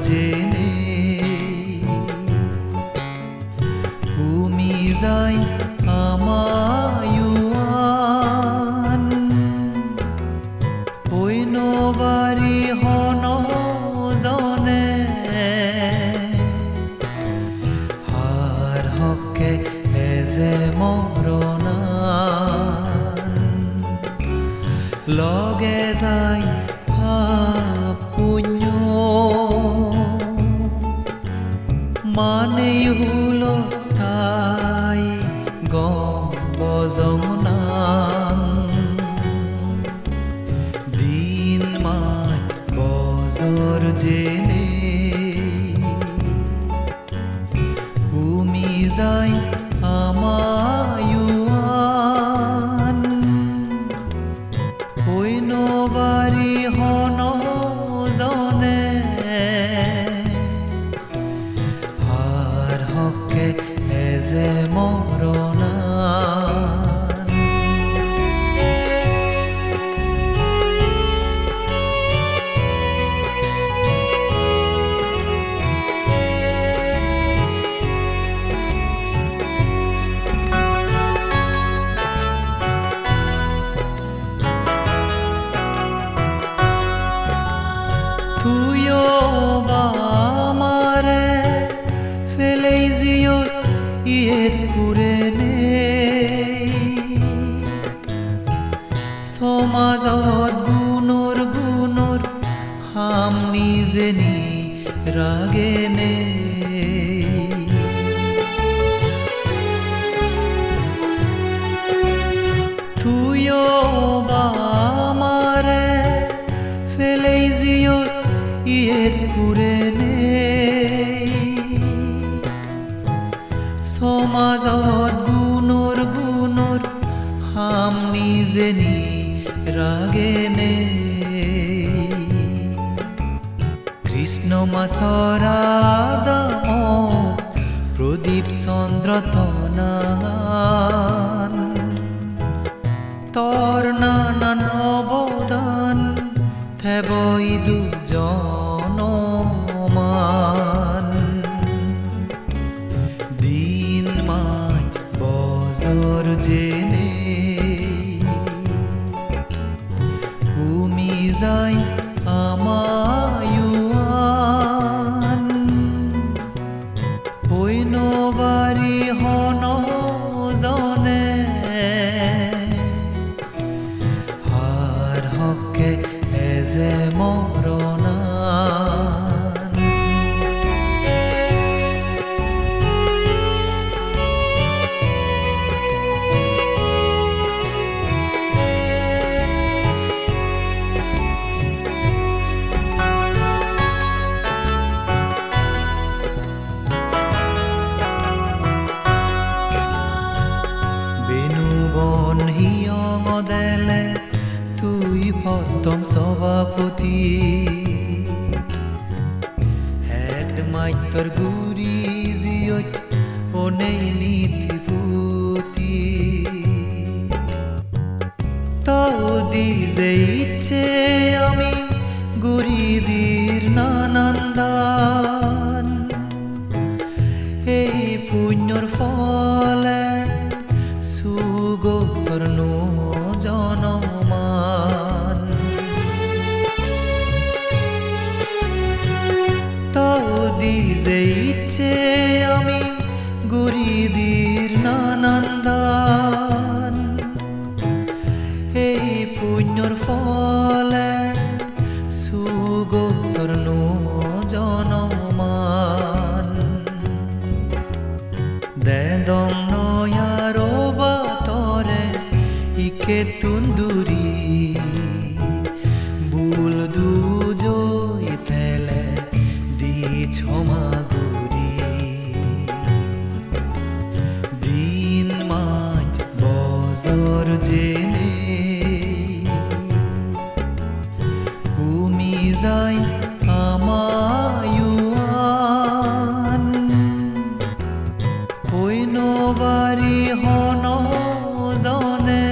জেনে ভূমি যাই আমায়ুয়ান হইন বাড়ি হন জনে হার হকে এজে মরণান লগে যায় মানেই হলো তাই গম বজমনাম দিন মাছ বজর জেনে ভূমি যাই আমায়ুৱান এজে মরণান পুরে নেই। সমাজত গুণর গুণর হাম নিজে নি রাগে নেই। নি রাগে নে কৃষ্ণ মাসরাদামত প্রদীপ চন্দ্র তনান তোর নানান অবদান থেবই দুজনমান পৈনবাৰী হন প্রথম সভাপতি। হেড মাইতর গুরি জিয়ত নেই নীতিভূতি তাও দি যে ইচ্ছে আমি গুরিদির নানান ইচ্ছে আমি গুরিদির নানান দান এই পুণ্যর ফলে সুগোত্তর জনমান দেদং নয়ারো বাতরে ইকে তুন্দুরি বজর জেনে। ভূমি যাই আমায়ুৱান পৈনবাৰী হন জনে।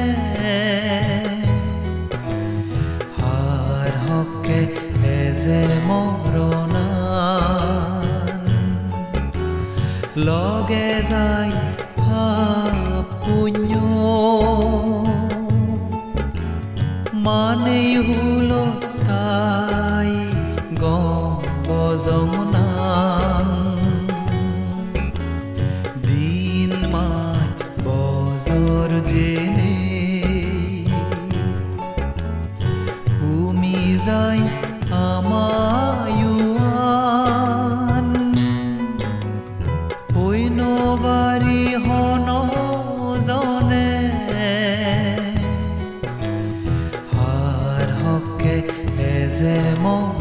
হার হকে এজে মরণান। লগে punyo mane hulo tai gom bojong nang din maj bojor jene ভূমি যায় হার হকে এজে মর